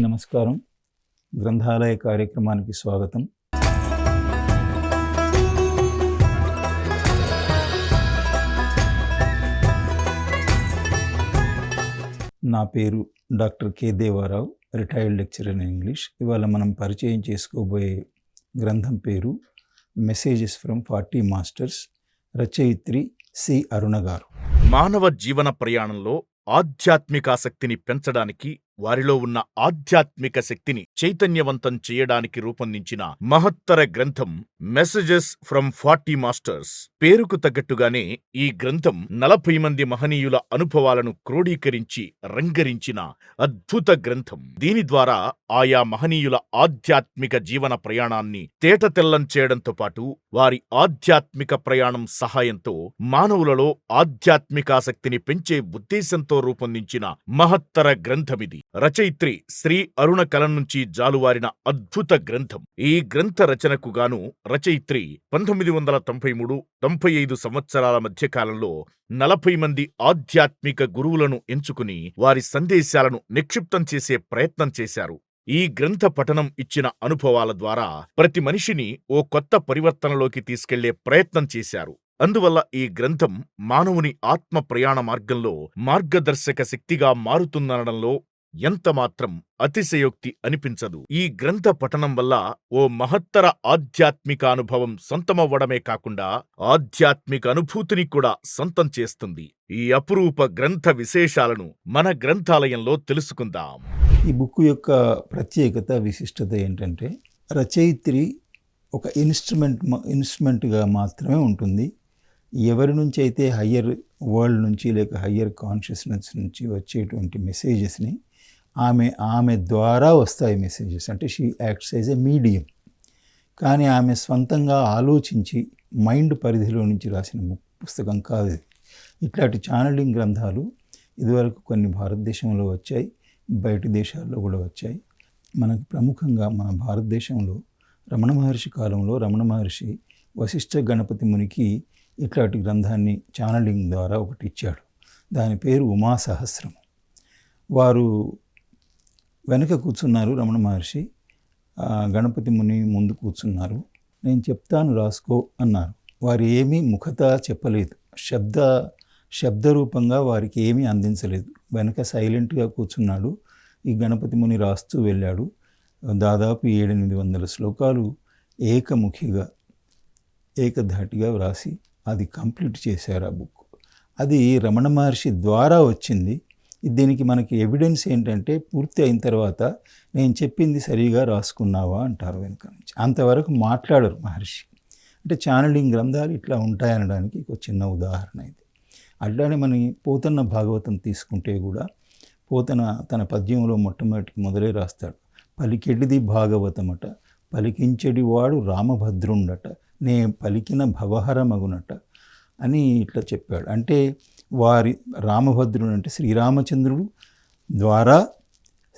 అందరికీ నమస్కారం. గ్రంథాలయ కార్యక్రమానికి స్వాగతం. నా పేరు doctor K Devarao retired lecturer in English. ఇవాళ మనం పరిచయం చేసుకోబోయే గ్రంథం పేరు మెసేజెస్ ఫ్రమ్ ఫార్టీ మాస్టర్స్ రచయిత్రి సి అరుణ గారు. మానవ జీవన ప్రయాణంలో ఆధ్యాత్మికాసక్తిని పెంచడానికి వారిలో ఉన్న ఆధ్యాత్మిక శక్తిని చైతన్యవంతం చేయడానికి రూపొందించిన మహత్తర గ్రంథం మెసేజెస్ ఫ్రమ్ ఫార్టీ మాస్టర్స్ పేరుకు తగ్గట్టుగానే ఈ గ్రంథం నలభై మంది మహనీయుల అనుభవాలను క్రోడీకరించి రంగరించిన అద్భుత గ్రంథం. దీని ద్వారా ఆయా మహనీయుల ఆధ్యాత్మిక జీవన ప్రయాణాన్ని తేటతెల్లం చేయడంతో పాటు వారి ఆధ్యాత్మిక ప్రయాణం సహాయంతో మానవులలో ఆధ్యాత్మికాసక్తిని పెంచే ఉద్దేశంతో రూపొందించిన మహత్తర గ్రంథమిది. రచయిత్రి శ్రీ అరుణ కలం నుంచి జాలువారిన అద్భుత గ్రంథం. ఈ గ్రంథ రచనకు గాను రచయిత్రి పంతొమ్మిది వందల తొంభై మూడు తొంభై ఐదు సంవత్సరాల మధ్యకాలంలో నలభై మంది ఆధ్యాత్మిక గురువులను ఎంచుకుని వారి సందేశాలను నిక్షిప్తం చేసే ప్రయత్నం చేశారు. ఈ గ్రంథ పఠనం ఇచ్చిన అనుభవాల ద్వారా ప్రతి మనిషిని ఓ కొత్త పరివర్తనలోకి తీసుకెళ్ళే ప్రయత్నం చేశారు. అందువల్ల ఈ గ్రంథం మానవుని ఆత్మ ప్రయాణ మార్గంలో మార్గదర్శక శక్తిగా మారుతుందనడంలో ఎంతమాత్రం అతిశయోక్తి అనిపించదు. ఈ గ్రంథ పఠనం వల్ల ఓ మహత్తర ఆధ్యాత్మిక అనుభవం సొంతమవ్వడమే కాకుండా ఆధ్యాత్మిక అనుభూతిని కూడా సొంతం చేస్తుంది. ఈ అపురూప గ్రంథ విశేషాలను మన గ్రంథాలయంలో తెలుసుకుందాం. ఈ బుక్ యొక్క ప్రత్యేకత విశిష్టత ఏంటంటే రచయిత్రి ఒక ఇన్స్ట్రుమెంట్ ఇన్స్ట్రుమెంట్గా మాత్రమే ఉంటుంది. ఎవరి నుంచి అయితే హయ్యర్ వరల్డ్ నుంచి లేక హయ్యర్ కాన్షియస్నెస్ నుంచి వచ్చేటువంటి మెసేజెస్ని ఆమె ఆమె ద్వారా వస్తాయి మెసేజెస్ అంటే she acts as a medium కానీ ఆమె స్వంతంగా ఆలోచించి మైండ్ పరిధిలో నుంచి రాసిన పుస్తకం కాదు ఇట్లాంటి ఛానలింగ్ గ్రంథాలు ఇదివరకు కొన్ని భారతదేశంలో వచ్చాయి బయట దేశాల్లో కూడా వచ్చాయి. మనకు ప్రముఖంగా మన భారతదేశంలో రమణ మహర్షి కాలంలో రమణ మహర్షి వశిష్ఠ గణపతి మునికి ఇట్లాంటి గ్రంథాన్ని ఛానలింగ్ ద్వారా ఒకటి ఇచ్చాడు. దాని పేరు ఉమా సహస్రం వారు వెనక కూర్చున్నారు రమణ మహర్షి. గణపతి ముని ముందు కూర్చున్నారు. నేను చెప్తాను రాసుకో అన్నారు. వారు ఏమీ ముఖత చెప్పలేదు. శబ్ద శబ్దరూపంగా వారికి ఏమీ అందించలేదు. వెనక సైలెంట్గా కూర్చున్నాడు. ఈ గణపతి ముని రాస్తూ వెళ్ళాడు. దాదాపు ఏడెనిమిది వందల శ్లోకాలు ఏకముఖిగా ఏకధాటిగా వ్రాసి అది కంప్లీట్ చేశారు ఆ బుక్. అది రమణ మహర్షి ద్వారా వచ్చింది. దీనికి మనకి ఎవిడెన్స్ ఏంటంటే పూర్తి అయిన తర్వాత నేను చెప్పింది సరిగా రాసుకున్నావా అంటారు వెనుక నుంచి. అంతవరకు మాట్లాడరు మహర్షి. అంటే ఛానలింగ్ గ్రంథాలు ఇట్లా ఉంటాయనడానికి ఒక చిన్న ఉదాహరణ ఇది. అట్లానే మన పోతన్న భాగవతం తీసుకుంటే కూడా పోతన తన పద్యంలో మొట్టమొదటి మొదలే రాస్తాడు. పలికెడిది భాగవతమట పలికించెడి వాడు రామభద్రుండట నే పలికిన భవహరమగునట అని ఇట్లా చెప్పాడు. అంటే వారి రామభద్రుడు అంటే శ్రీరామచంద్రుడు ద్వారా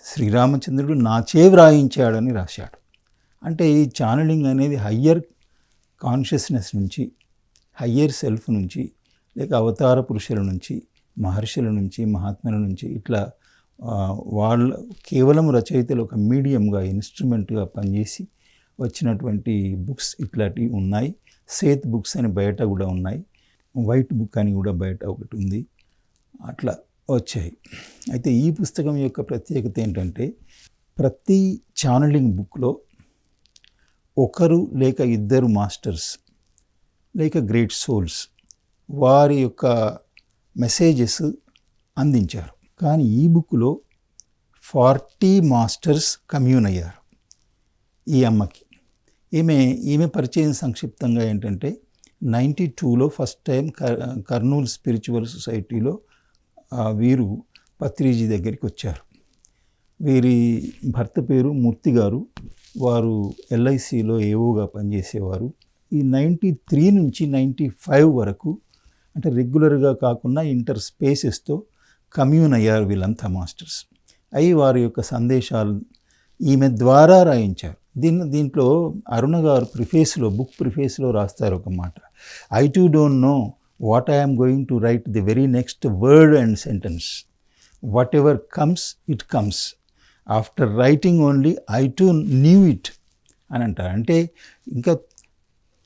శ్రీరామచంద్రుడు నాచే వ్రాయించాడని రాశాడు. అంటే ఈ ఛానలింగ్ అనేది హయ్యర్ కాన్షియస్నెస్ నుంచి హయ్యర్ సెల్ఫ్ నుంచి లేక అవతార పురుషుల నుంచి మహర్షుల నుంచి మహాత్ముల నుంచి ఇట్లా వాళ్ళ కేవలం రచయితలు ఒక మీడియంగా ఇన్స్ట్రుమెంట్గా పనిచేసి వచ్చినటువంటి బుక్స్ ఇట్లాంటివి ఉన్నాయి. సేత్ బుక్స్ అని బయట కూడా ఉన్నాయి. వైట్ బుక్ అని కూడా బయట ఒకటి ఉంది. అట్లా వచ్చాయి. అయితే ఈ పుస్తకం యొక్క ప్రత్యేకత ఏంటంటే ప్రతి ఛానలింగ్ బుక్లో ఒకరు లేక ఇద్దరు మాస్టర్స్ లేక గ్రేట్ సోల్స్ వారి యొక్క మెసేజెస్ అందించారు. కానీ ఈ బుక్లో ఫార్టీ మాస్టర్స్ కమ్యూన్ అయ్యారు ఈ అమ్మకి. ఈమె ఈమె పరిచయం సంక్షిప్తంగా ఏంటంటే నైంటీ టూలో ఫస్ట్ టైం కర్ కర్నూలు స్పిరిచువల్ సొసైటీలో వీరు పత్రిజీ దగ్గరికి వచ్చారు. వీరి భర్త పేరు మూర్తి గారు వారు ఎల్ఐసిలో ఏవోగా పనిచేసేవారు. ఈ నైంటీ త్రీ నుంచి నైంటీ ఫైవ్ వరకు అంటే రెగ్యులర్గా కాకుండా ఇంటర్ స్పేసెస్తో కమ్యూన్ అయ్యారు వీళ్ళంతా మాస్టర్స్. అయి వారి యొక్క సందేశాలు ఈమె ద్వారా రాయించారు. దీన్ని దీంట్లో అరుణ గారు ప్రిఫేస్లో బుక్ ప్రిఫేస్లో రాస్తారు ఒక మాట. I too don't know what I'm going to write the very next word and sentence. Whatever comes it comes. After writing only I too knew it. అని అంటారు. అంటే ఇంకా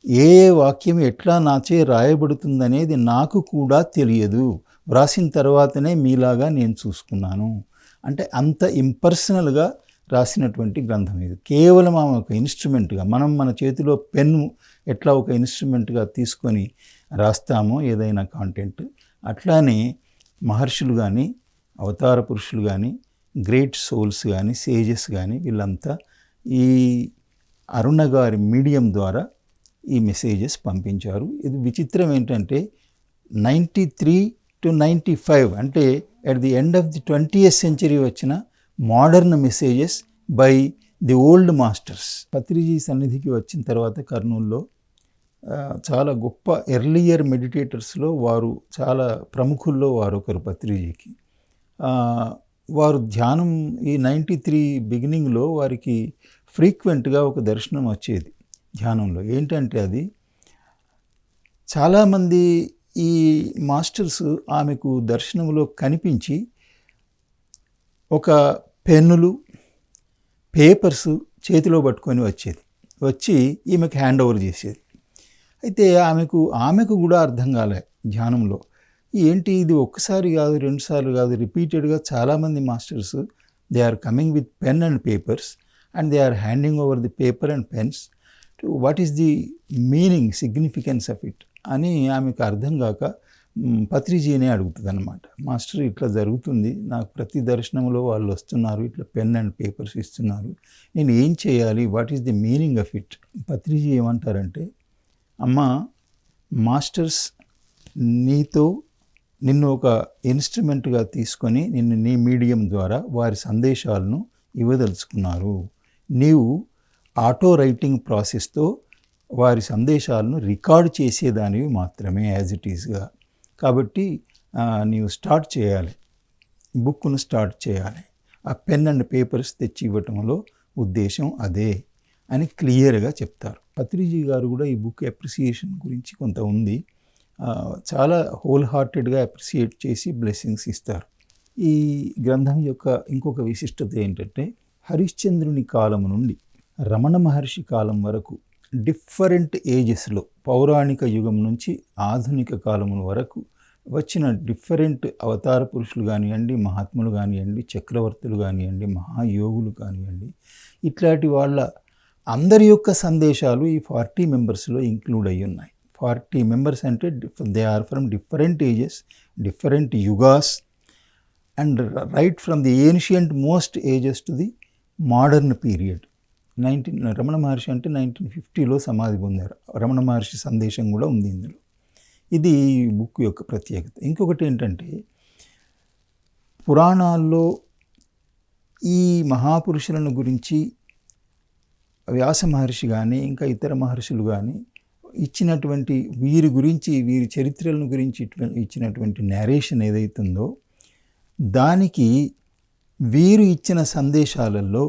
ఏ ఏ వాక్యం ఎట్లా నాచే రాయబడుతుందనేది నాకు కూడా తెలియదు. వ్రాసిన తర్వాతనే మీలాగా నేను చూసుకున్నాను. అంటే అంత ఇంపర్సనల్గా రాసినటువంటి గ్రంథం ఇది. కేవలం ఆమె ఒక ఇన్స్ట్రుమెంట్గా మనం మన చేతిలో పెన్ను ఎట్లా ఒక ఇన్స్ట్రుమెంట్గా తీసుకొని రాస్తామో ఏదైనా కాంటెంట్ అట్లానే మహర్షులు కానీ అవతార పురుషులు కానీ గ్రేట్ సోల్స్ కానీ సేజెస్ కానీ వీళ్ళంతా ఈ అరుణ గారి మీడియం ద్వారా ఈ మెసేజెస్ పంపించారు. ఇది విచిత్రం ఏంటంటే ninety three to ninety five అంటే at the end of the twentieth century వచ్చిన modern messages by the old masters Patriji సన్నిధికి వచ్చిన తర్వాత కర్నూల్లో చాలా గొప్ప ఎర్లియర్ మెడిటేటర్స్లో వారు చాలా ప్రముఖుల్లో వారు ఒకరు పత్రిజీకి వారు ధ్యానం ఈ నైంటీ త్రీ బిగినింగ్లో వారికి ఫ్రీక్వెంట్గా ఒక దర్శనం వచ్చేది ధ్యానంలో. ఏంటంటే అది చాలామంది ఈ మాస్టర్స్ ఆమెకు దర్శనంలో కనిపించి ఒక పెన్నులు పేపర్స్ చేతిలో పట్టుకొని వచ్చేది. వచ్చి ఈమెకు హ్యాండ్ ఓవర్ చేసేది. అయితే ఆమెకు ఆమెకు కూడా అర్థం కాలే ధ్యానంలో. ఏంటి ఇది ఒక్కసారి కాదు రెండుసార్లు కాదు రిపీటెడ్గా చాలామంది masters they are coming with pen and papers and they are handing over the paper and pens to what is the meaning significance of it అని ఆమెకు అర్థం కాక పత్రిజీనే అడుగుతుంది అనమాట మాస్టర్ ఇట్లా జరుగుతుంది. నాకు ప్రతి దర్శనంలో వాళ్ళు వస్తున్నారు. ఇట్లా పెన్ అండ్ పేపర్స్ ఇస్తున్నారు. నేను ఏం చేయాలి? What is the meaning of it? Patriji ఏమంటారంటే అమ్మ మాస్టర్స్ నీతో నిన్ను ఒక ఇన్స్ట్రుమెంట్గా తీసుకొని నిన్ను నీ మీడియం ద్వారా వారి సందేశాలను ఇవ్వదలుచుకున్నారు. నీవు ఆటో రైటింగ్ ప్రాసెస్తో వారి సందేశాలను రికార్డ్ చేసేదానివి మాత్రమే యాజ్ ఇట్ ఈస్గా. కాబట్టి నీవు స్టార్ట్ చేయాలి. బుక్ను స్టార్ట్ చేయాలి. ఆ పెన్ అండ్ పేపర్స్ తెచ్చి ఇవ్వటంలో ఉద్దేశం అదే అని క్లియర్గా చెప్తారు. పత్రిజీ గారు కూడా ఈ బుక్ అప్రిసియేషన్ గురించి కొంత ఉంది. చాలా హోల్ హార్టెడ్గా అప్రిసియేట్ చేసి బ్లెస్సింగ్స్ ఇస్తారు. ఈ గ్రంథం యొక్క ఇంకొక విశిష్టత ఏంటంటే హరిశ్చంద్రుని కాలం నుండి రమణ మహర్షి కాలం వరకు డిఫరెంట్ ఏజెస్లో పౌరాణిక యుగం నుంచి ఆధునిక కాలం వరకు వచ్చిన డిఫరెంట్ అవతార పురుషులు కానివ్వండి మహాత్ములు కానివ్వండి చక్రవర్తులు కానివ్వండి మహాయోగులు కానివ్వండి ఇట్లాంటి వాళ్ళ అందరి యొక్క సందేశాలు ఈ ఫార్టీ మెంబర్స్లో ఇంక్లూడ్ అయి ఉన్నాయి. ఫార్టీ మెంబర్స్ అంటే they are from different ages different yugas and right from the ancient most ages to the modern period. Nineteen Ramana Maharshi అంటే నైన్టీన్ ఫిఫ్టీలో సమాధి పొందారు. రమణ మహర్షి సందేశం కూడా ఉంది ఇందులో. ఇది బుక్ యొక్క ప్రత్యేకత. ఇంకొకటి ఏంటంటే పురాణాల్లో ఈ మహాపురుషులను గురించి వ్యాస మహర్షి కానీ ఇంకా ఇతర మహర్షులు కానీ ఇచ్చినటువంటి వీరి గురించి వీరి చరిత్రలను గురించి ఇచ్చినటువంటి నేరేషన్ ఏదైతుందో దానికి వీరు ఇచ్చిన సందేశాలలో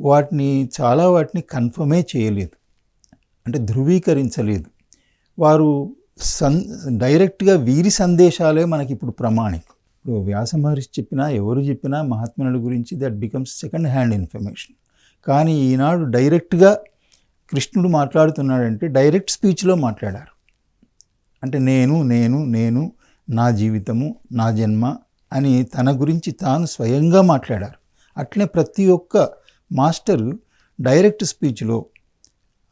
వాటిని చాలా వాటిని కన్ఫర్మే చేయలేదు. అంటే ధృవీకరించలేదు. వారు సన్ డైరెక్ట్గా వీరి సందేశాలే మనకి ఇప్పుడు ప్రమాణికం. ఇప్పుడు వ్యాస మహర్షి చెప్పినా ఎవరు చెప్పినా మహాత్ముల గురించి that becomes second hand information. కానీ ఈనాడు డైరెక్ట్గా కృష్ణుడు మాట్లాడుతున్నాడంటే డైరెక్ట్ స్పీచ్లో మాట్లాడారు. అంటే నేను నేను నేను నా జీవితము నా జన్మ అని తన గురించి తాను స్వయంగా మాట్లాడారు. అట్లే ప్రతి ఒక్క మాస్టరు డైరెక్ట్ స్పీచ్లో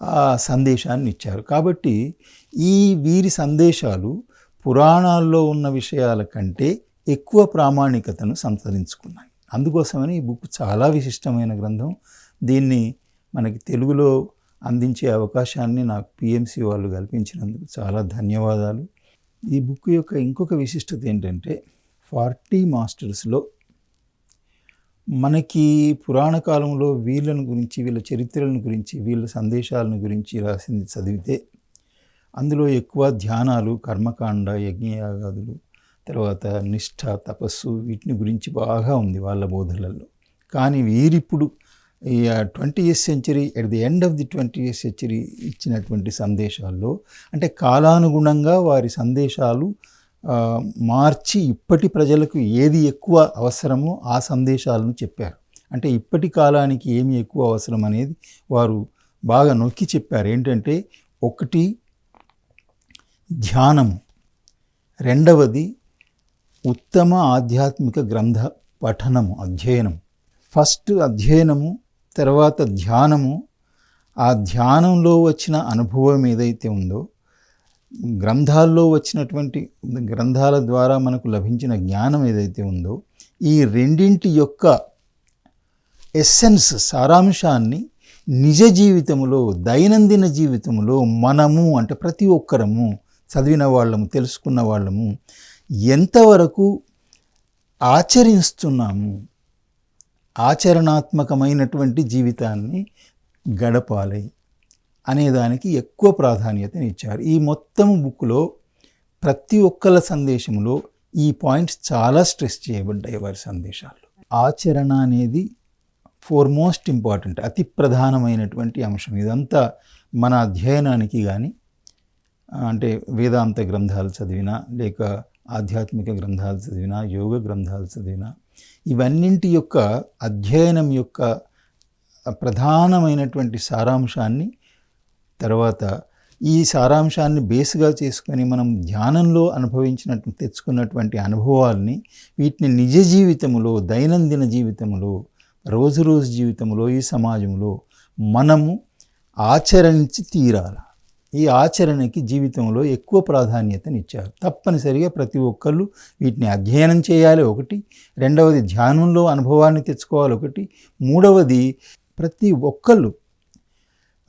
ఆ సందేశాన్ని ఇచ్చారు. కాబట్టి ఈ వీరి సందేశాలు పురాణాల్లో ఉన్న విషయాల కంటే ఎక్కువ ప్రామాణికతను సంతరించుకున్నాయి. అందుకోసమని ఈ బుక్ చాలా విశిష్టమైన గ్రంథం. దీన్ని మనకి తెలుగులో అందించే అవకాశాన్ని నాకు పిఎంసి వాళ్ళు కల్పించినందుకు చాలా ధన్యవాదాలు. ఈ బుక్ యొక్క ఇంకొక విశిష్టత ఏంటంటే ఫార్టీ మాస్టర్స్లో మనకి పురాణ కాలంలో వీళ్ళను గురించి వీళ్ళ చరిత్రలను గురించి వీళ్ళ సందేశాలను గురించి రాసింది చదివితే అందులో ఎక్కువ ధ్యానాలు కర్మకాండ యజ్ఞయాగాదులు తర్వాత నిష్ఠ తపస్సు వీటిని గురించి బాగా ఉంది వాళ్ళ బోధనలలో. కానీ వీరిప్పుడు ఈ twenty years century at the end of the twenty years century ఇచ్చినటువంటి సందేశాల్లో అంటే కాలానుగుణంగా వారి సందేశాలు మార్చి ఇప్పటి ప్రజలకు ఏది ఎక్కువ అవసరమో ఆ సందేశాలను చెప్పారు. అంటే ఇప్పటి కాలానికి ఏమి ఎక్కువ అవసరం అనేది వారు బాగా నొక్కి చెప్పారు. ఏంటంటే ఒకటి ధ్యానము. రెండవది ఉత్తమ ఆధ్యాత్మిక గ్రంథ పఠనము అధ్యయనం ఫస్ట్ అధ్యయనము తర్వాత ధ్యానము. ఆ ధ్యానంలో వచ్చిన అనుభవం ఏదైతే ఉందో గ్రంథాల్లో వచ్చినటువంటి గ్రంథాల ద్వారా మనకు లభించిన జ్ఞానం ఏదైతే ఉందో ఈ రెండింటి యొక్క ఎస్సెన్స్ సారాంశాన్ని నిజ జీవితంలో దైనందిన జీవితంలో మనము అంటే ప్రతి ఒక్కరము చదివిన వాళ్ళము తెలుసుకున్న వాళ్ళము ఎంతవరకు ఆచరిస్తున్నాము ఆచరణాత్మకమైనటువంటి జీవితాన్ని గడపాలి. అనేదానికి ఎక్కువ ప్రాధాన్యతనిచ్చారు ఈ మొత్తం బుక్లో ప్రతి ఒక్కల సందేశంలో ఈ పాయింట్స్ చాలా స్ట్రెస్ చేయబడ్డాయి వారి సందేశాల్లో. ఆచరణ అనేది ఫోర్ మోస్ట్ ఇంపార్టెంట్ అతి ప్రధానమైనటువంటి అంశం. ఇదంతా మన అధ్యయనానికి కానీ అంటే వేదాంత గ్రంథాలు చదివినా లేక ఆధ్యాత్మిక గ్రంథాలు చదివినా యోగ గ్రంథాలు చదివినా ఇవన్నింటి యొక్క అధ్యయనం యొక్క ప్రధానమైనటువంటి సారాంశాన్ని తర్వాత ఈ సారాంశాన్ని బేస్గా చేసుకొని మనం ధ్యానంలో అనుభవించినట్టు తెచ్చుకున్నటువంటి అనుభవాల్ని వీటిని నిజ జీవితంలో దైనందిన జీవితంలో రోజు రోజు జీవితంలో ఈ సమాజంలో మనము ఆచరించి తీరాలి. ఈ ఆచరణకి జీవితంలో ఎక్కువ ప్రాధాన్యతనిచ్చారు. తప్పనిసరిగా ప్రతి ఒక్కళ్ళు వీటిని అధ్యయనం చేయాలి ఒకటి. రెండవది ధ్యానంలో అనుభవాన్ని తెచ్చుకోవాలి ఒకటి. మూడవది ప్రతి ఒక్కళ్ళు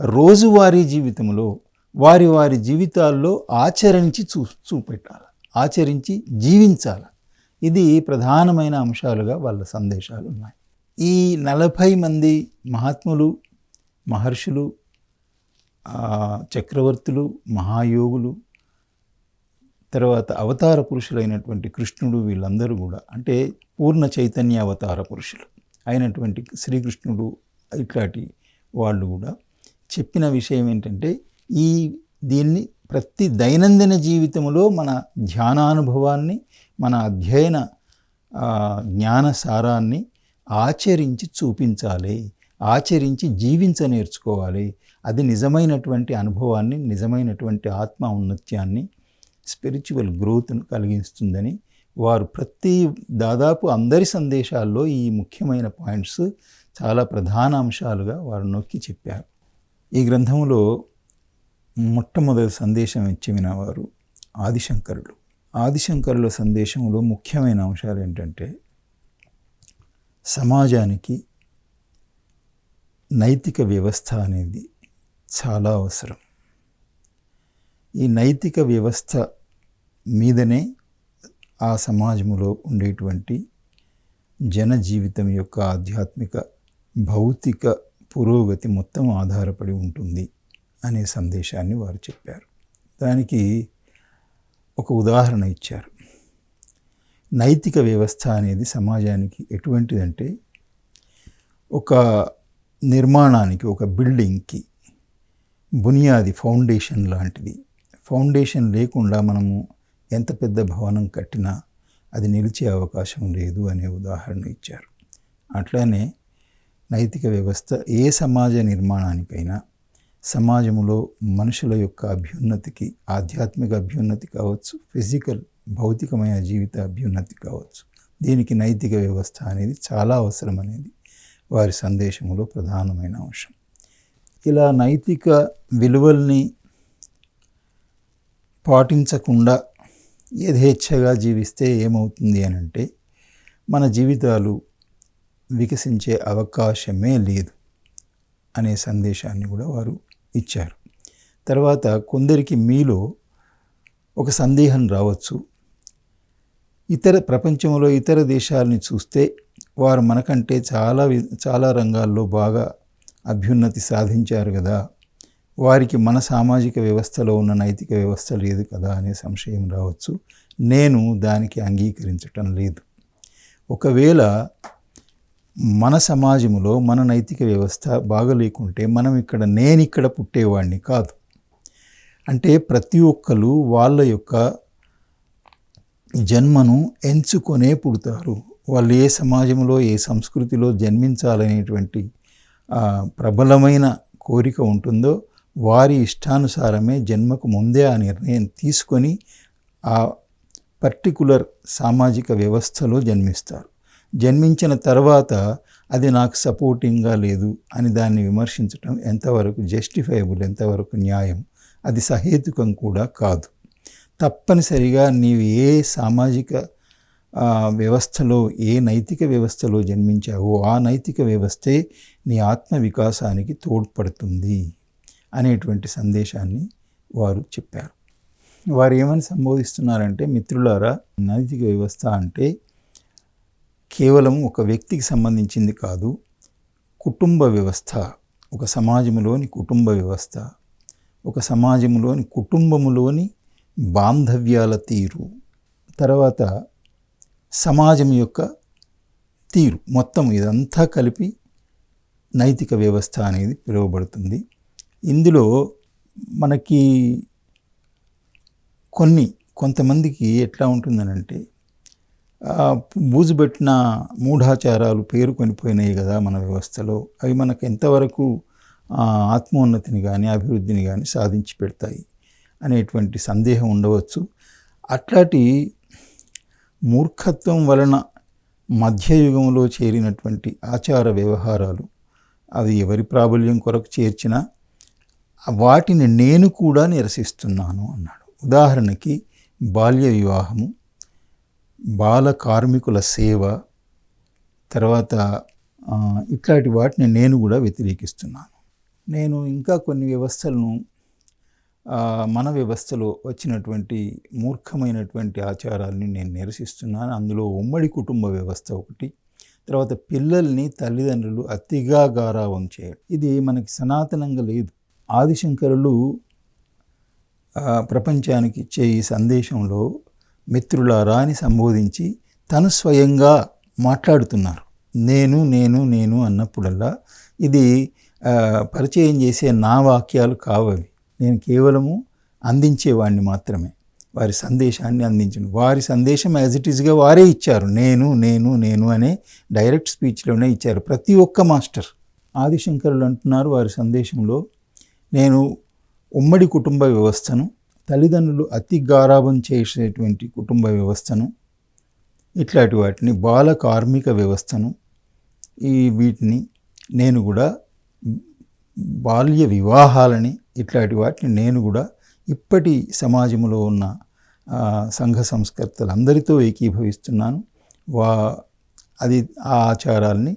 రోజువారీ జీవితంలో వారి వారి జీవితాల్లో ఆచరించి చూ చూపెట్టాలి ఆచరించి జీవించాలి. ఇది ప్రధానమైన అంశాలుగా వాళ్ళ సందేశాలు ఉన్నాయి ఈ నలభై మంది మహాత్ములు మహర్షులు చక్రవర్తులు మహాయోగులు తర్వాత అవతార పురుషులైనటువంటి కృష్ణుడు వీళ్ళందరూ కూడా అంటే పూర్ణ చైతన్య అవతార పురుషులు అయినటువంటి శ్రీకృష్ణుడు ఇట్లాంటి వాళ్ళు కూడా చెప్పిన విషయం ఏంటంటే ఈ దీన్ని ప్రతి దైనందిన జీవితంలో మన ధ్యానానుభవాన్ని మన అధ్యయన జ్ఞాన సారాన్ని ఆచరించి చూపించాలి. ఆచరించి జీవించ నేర్చుకోవాలి. అది నిజమైనటువంటి అనుభవాన్ని నిజమైనటువంటి ఆత్మ ఉన్నత్యాన్ని స్పిరిచువల్ గ్రోత్ను కలిగిస్తుందని వారు ప్రతి దాదాపు అందరి సందేశాల్లో ఈ ముఖ్యమైన పాయింట్స్ చాలా ప్రధాన అంశాలుగా వారు నొక్కి చెప్పారు. ఈ గ్రంథంలో మొట్టమొదటి సందేశం ఇచ్చి వినవారు ఆదిశంకరులు. ఆదిశంకరుల సందేశంలో ముఖ్యమైన అంశాలు ఏంటంటే సమాజానికి నైతిక వ్యవస్థ అనేది చాలా అవసరం. ఈ నైతిక వ్యవస్థ మీదనే ఆ సమాజంలో ఉండేటువంటి జన జీవితం యొక్క ఆధ్యాత్మిక భౌతిక పురోగతి మొత్తం ఆధారపడి ఉంటుంది అనే సందేశాన్ని వారు చెప్పారు. దానికి ఒక ఉదాహరణ ఇచ్చారు. నైతిక వ్యవస్థ అనేది సమాజానికి ఎటువంటిదంటే ఒక నిర్మాణానికి ఒక బిల్డింగ్కి బునియాది ఫౌండేషన్ లాంటిది. ఫౌండేషన్ లేకుండా మనము ఎంత పెద్ద భవనం కట్టినా అది నిలిచే అవకాశం లేదు అనే ఉదాహరణ ఇచ్చారు. అట్లానే నైతిక వ్యవస్థ ఏ సమాజ నిర్మాణానికైనా సమాజంలో మనుషుల యొక్క అభ్యున్నతికి ఆధ్యాత్మిక అభ్యున్నతి కావచ్చు ఫిజికల్ భౌతికమైన జీవిత అభ్యున్నతి కావచ్చు. దీనికి నైతిక వ్యవస్థ అనేది చాలా అవసరం అనేది వారి సందేశంలో ప్రధానమైన అంశం. ఇలా నైతిక విలువల్ని పాటించకుండా యథేచ్ఛగా జీవిస్తే ఏమవుతుంది అని అంటే మన జీవితాలు వికసించే అవకాశమే లేదు అనే సందేశాన్ని కూడా వారు ఇచ్చారు. తర్వాత కొందరికి మీలో ఒక సందేహం రావచ్చు. ఇతర ప్రపంచంలో ఇతర దేశాలని చూస్తే వారు మనకంటే చాలా చాలా రంగాల్లో బాగా అభ్యున్నతి సాధించారు కదా. వారికి మన సామాజిక వ్యవస్థలో ఉన్న నైతిక వ్యవస్థ లేదు కదా అనే సంశయం రావచ్చు. నేను దానికి అంగీకరించటం లేదు. ఒకవేళ మన సమాజంలో మన నైతిక వ్యవస్థ బాగలేకుంటే మనం ఇక్కడ నేను ఇక్కడ పుట్టేవాడిని కాదు. అంటే ప్రతి ఒక్కరు వాళ్ళ యొక్క జన్మను ఎంచుకొనే పుడతారు. వాళ్ళు ఏ సమాజంలో ఏ సంస్కృతిలో జన్మించాలనేటువంటి ప్రబలమైన కోరిక ఉంటుందో వారి ఇష్టానుసారమే జన్మకు ముందే ఆ నిర్ణయం తీసుకొని ఆ పర్టికులర్ సామాజిక వ్యవస్థలో జన్మిస్తారు. జన్మించిన తర్వాత అది నాకు సపోర్టింగ్గా లేదు అని దాన్ని విమర్శించటం ఎంతవరకు జస్టిఫైబుల్ ఎంతవరకు న్యాయం? అది సహేతుకం కూడా కాదు. తప్పనిసరిగా నీవు ఏ సామాజిక వ్యవస్థలో ఏ నైతిక వ్యవస్థలో జన్మించావో ఆ నైతిక వ్యవస్థే నీ ఆత్మ వికాసానికి తోడ్పడుతుంది అనేటువంటి సందేశాన్ని వారు చెప్పారు. వారు ఏమని సంబోధిస్తున్నారంటే మిత్రులారా నైతిక వ్యవస్థ అంటే కేవలం ఒక వ్యక్తికి సంబంధించింది కాదు కుటుంబ వ్యవస్థ ఒక సమాజంలోని కుటుంబ వ్యవస్థ ఒక సమాజంలోని కుటుంబములోని బాంధవ్యాల తీరు తర్వాత సమాజం యొక్క తీరు మొత్తం ఇదంతా కలిపి నైతిక వ్యవస్థ అనేది పిలువబడుతుంది. ఇందులో మనకి కొన్ని కొంతమందికి ఎట్లా ఉంటుందనంటే బూజుపెట్టిన మూఢాచారాలు పేరుకొని పోయినాయి కదా మన వ్యవస్థలో. అవి మనకు ఎంతవరకు ఆత్మోన్నతిని కానీ అభివృద్ధిని కానీ సాధించి పెడతాయి అనేటువంటి సందేహం ఉండవచ్చు. అట్లాంటి మూర్ఖత్వం వలన మధ్యయుగంలో చేరినటువంటి ఆచార వ్యవహారాలు అవి ఎవరి ప్రాబల్యం కొరకు చేర్చినా వాటిని నేను కూడా నిరసిస్తున్నాను అన్నాడు. ఉదాహరణకి బాల్య వివాహము బాల కార్మికుల సేవ తర్వాత ఇట్లాంటి వాటిని నేను కూడా వ్యతిరేకిస్తున్నాను. నేను ఇంకా కొన్ని వ్యవస్థలను మన వ్యవస్థలో వచ్చినటువంటి మూర్ఖమైనటువంటి ఆచారాలని నేను నిరసిస్తున్నాను. అందులో ఉమ్మడి కుటుంబ వ్యవస్థ ఒకటి తర్వాత పిల్లల్ని తల్లిదండ్రులు అతిగా గారావం చేయడం. ఇది మనకి సనాతనంగా లేదు. ఆదిశంకరులు ప్రపంచానికి ఇచ్చే ఈ సందేశంలో మిత్రులారా అని సంబోధించి తను స్వయంగా మాట్లాడుతున్నారు. నేను నేను నేను అన్నప్పుడల్లా ఇది పరిచయం చేసే నా వాక్యాలు కావవి. నేను కేవలము అందించేవాడిని మాత్రమే. వారి సందేశాన్ని అందించను. వారి సందేశం యాజ్ ఇట్ ఈస్గా వారే ఇచ్చారు. నేను నేను నేను అనే డైరెక్ట్ స్పీచ్లోనే ఇచ్చారు. ప్రతి ఒక్క మాస్టర్. ఆదిశంకరులు అంటున్నారు వారి సందేశంలో నేను ఉమ్మడి కుటుంబ వ్యవస్థను తల్లిదండ్రులు అతి గారాభం చేసేటువంటి కుటుంబ వ్యవస్థను ఇట్లాంటి వాటిని బాల కార్మిక వ్యవస్థను ఈ వీటిని నేను కూడా బాల్య వివాహాలని ఇట్లాంటి వాటిని నేను కూడా ఇప్పటి సమాజంలో ఉన్న సంఘ సంస్కర్తలందరితో ఏకీభవిస్తున్నాను. వా అది ఆ ఆచారాల్ని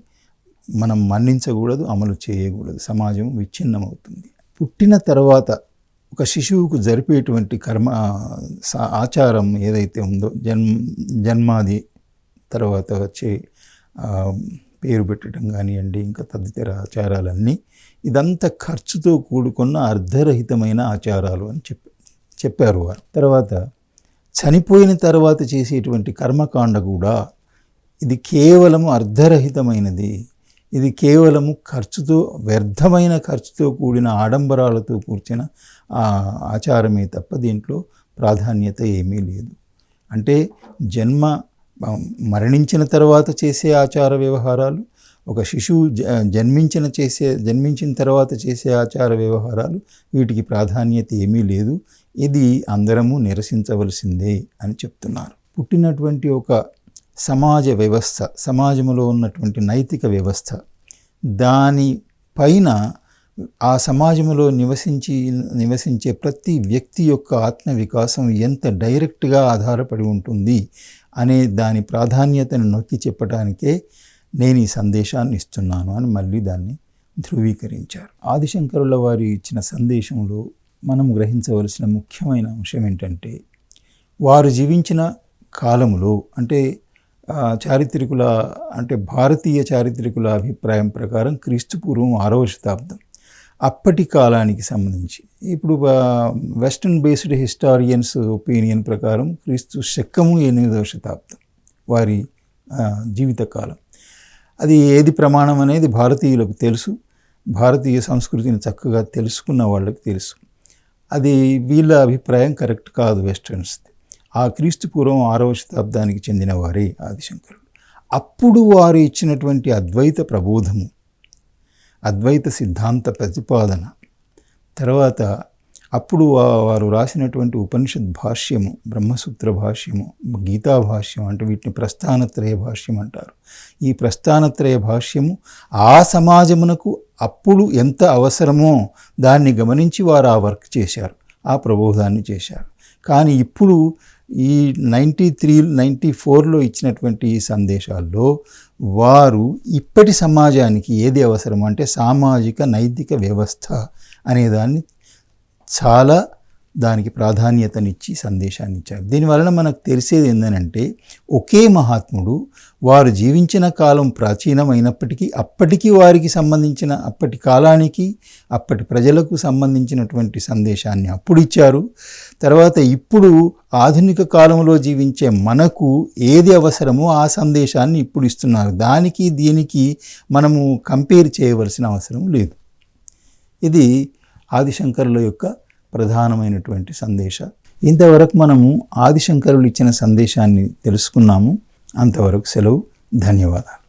మనం మన్నించకూడదు అమలు చేయకూడదు. సమాజం విచ్ఛిన్నమవుతుంది. పుట్టిన తర్వాత ఒక శిశువుకు జరిపేటువంటి కర్మ స- ఆచారం ఏదైతే ఉందో జన్మ జన్మాది తర్వాత వచ్చే పేరు పెట్టడం కానివ్వండి ఇంకా తదితర ఆచారాలన్నీ ఇదంతా ఖర్చుతో కూడుకున్న అర్ధరహితమైన ఆచారాలు అని చెప్పి చెప్పారు వారు. తర్వాత చనిపోయిన తర్వాత చేసేటువంటి కర్మకాండ కూడా ఇది కేవలము అర్ధరహితమైనది. ఇది కేవలము ఖర్చుతో వ్యర్థమైన ఖర్చుతో కూడిన ఆడంబరాలతో కూర్చిన ఆచారమే తప్ప దీంట్లో ప్రాధాన్యత ఏమీ లేదు. అంటే జన్మ మరణించిన తర్వాత చేసే ఆచార వ్యవహారాలు ఒక శిశువు జ- జన్మించిన చేసే జన్మించిన తర్వాత చేసే ఆచార వ్యవహారాలు వీటికి ప్రాధాన్యత ఏమీ లేదు. ఇది అందరము నిరసించవలసిందే అని చెప్తున్నారు. పుట్టినటువంటి ఒక సమాజ వ్యవస్థ సమాజంలో ఉన్నటువంటి నైతిక వ్యవస్థ దాని పైన ఆ సమాజంలో నివసించి నివసించే ప్రతి వ్యక్తి యొక్క ఆత్మ వికాసం ఎంత డైరెక్ట్గా ఆధారపడి ఉంటుంది అనే దాని ప్రాధాన్యతను నొక్కి చెప్పడానికే నేను ఈ సందేశాన్ని ఇస్తున్నాను అని మళ్ళీ దాన్ని ధృవీకరించారు. ఆదిశంకరుల వారు ఇచ్చిన సందేశంలో మనం గ్రహించవలసిన ముఖ్యమైన అంశం ఏంటంటే వారు జీవించిన కాలములో అంటే చారిత్రికుల చారిత్రకుల అంటే భారతీయ చారిత్రకుల అభిప్రాయం ప్రకారం క్రీస్తుపూర్వం ఆరవ శతాబ్దం. అప్పటి కాలానికి సంబంధించి. ఇప్పుడు వెస్టర్న్ బేస్డ్ హిస్టారియన్స్ ఒపీనియన్ ప్రకారం క్రీస్తు శకము ఎనిమిదవ శతాబ్దం వారి జీవితకాలం. అది ఏది ప్రమాణం అనేది భారతీయులకు తెలుసు. భారతీయ సంస్కృతిని చక్కగా తెలుసుకున్న వాళ్ళకి తెలుసు. అది వీళ్ళ అభిప్రాయం కరెక్ట్ కాదు వెస్టర్న్స్ ఆ క్రీస్తు పూర్వం ఆరవ శతాబ్దానికి చెందిన వారే ఆదిశంకరుడు అప్పుడు వారు ఇచ్చినటువంటి అద్వైత ప్రబోధము అద్వైత సిద్ధాంత ప్రతిపాదన. తర్వాత అప్పుడు వారు రాసినటువంటి ఉపనిషత్ భాష్యము బ్రహ్మసూత్ర భాష్యము గీతా భాష్యం అంటే వీటిని ప్రస్థానత్రయ భాష్యం అంటారు. ఈ ప్రస్థానత్రయ భాష్యము ఆ సమాజమునకు అప్పుడు ఎంత అవసరమో దాన్ని గమనించి వారు ఆ వర్క్ చేశారు ఆ ప్రబోధాన్ని చేశారు. కానీ ఇప్పుడు ఈ నైంటీ త్రీ నైంటీ ఫోర్లో ఇచ్చినటువంటి ఈ సందేశాల్లో వారు ఇప్పటి సమాజానికి ఏది అవసరం అంటే సామాజిక నైతిక వ్యవస్థ అనేదాన్ని చాలా దానికి ప్రాధాన్యతనిచ్చి సందేశాన్ని ఇచ్చారు దీనివలన మనకు తెలిసేది ఏంటంటే ఒకే మహాత్ముడు వారు జీవించిన కాలం ప్రాచీనమైనప్పటికీ అప్పటికి వారికి సంబంధించిన అప్పటి కాలానికి అప్పటి ప్రజలకు సంబంధించినటువంటి సందేశాన్ని అప్పుడు ఇచ్చారు తర్వాత ఇప్పుడు ఆధునిక కాలంలో జీవించే మనకు ఏది అవసరమో ఆ సందేశాన్ని ఇప్పుడు ఇస్తున్నారు దానికి దీనికి మనము కంపేర్ చేయవలసిన అవసరం లేదు. ఇది ఆదిశంకరుల యొక్క ప్రధానమైనటువంటి సందేశ. ఇంతవరకు మనము ఆదిశంకరులు ఇచ్చిన సందేశాన్ని తెలుసుకున్నాము. అంతవరకు సెలవు. ధన్యవాదాలు.